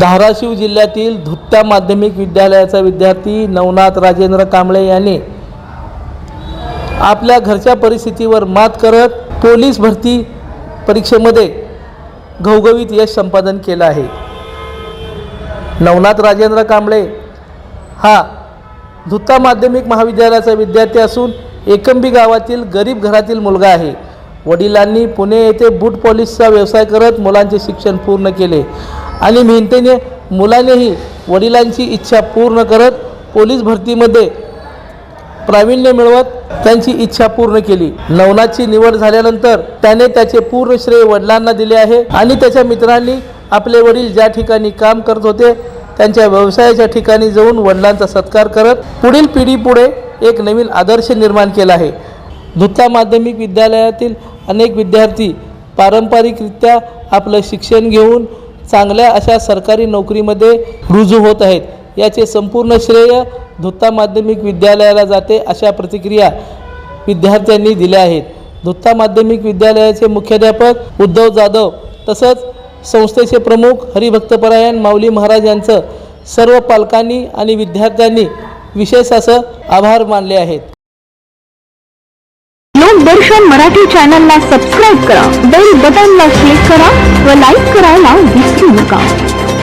धाराशिव जिल्ह्यातील धुत्ता माध्यमिक विद्यालयाचा विद्यार्थी नवनाथ राजेंद्र कांबळे यांनी आपल्या घरच्या परिस्थितीवर मात करत पोलीस भरती परीक्षेमध्ये घवघवीत यश संपादन केलं आहे. नवनाथ राजेंद्र कांबळे हा धुत्ता माध्यमिक महाविद्यालयाचा विद्यार्थी असून एकंबी गावातील गरीब घरातील मुलगा आहे. वडिलांनी पुणे येथे बूट पॉलिशचा व्यवसाय करत मुलांचे शिक्षण पूर्ण केले आणि मेहनतीने मुलानेही वडिलांची इच्छा पूर्ण करत पोलीस भरतीमध्ये प्रावीण्य मिळवत त्यांची इच्छा पूर्ण केली. नवनाथची निवड झाल्यानंतर त्याने त्याचे पूर्ण श्रेय वडिलांना दिले आहे आणि त्याच्या मित्रांनी आपले वडील ज्या ठिकाणी काम करत होते त्यांच्या व्यवसायाच्या ठिकाणी जाऊन वडिलांचा सत्कार करत पुढील पिढीपुढे एक नवीन आदर्श निर्माण केला आहे. नुत्ता माध्यमिक विद्यालयातील अनेक विद्यार्थी पारंपरिकरित्या आपलं शिक्षण घेऊन चांगल्या अशा सरकारी नोकरीमध्ये रुजू होत आहेत. याचे संपूर्ण श्रेय धुत्ता माध्यमिक विद्यालयाला जाते अशा प्रतिक्रिया विद्यार्थ्यांनी दिल्या आहेत. धुत्ता माध्यमिक विद्यालयाचे मुख्याध्यापक उद्धव जाधव तसंच संस्थेचे प्रमुख हरिभक्तपरायण माऊली महाराज यांचं सर्व पालकांनी आणि विद्यार्थ्यांनी विशेष असं आभार मानले आहेत. लोकदर्शन मराठी चॅनलला सबस्क्राईब करा बेल बटनला क्लिक करा व लाईक करायला विसरू नका.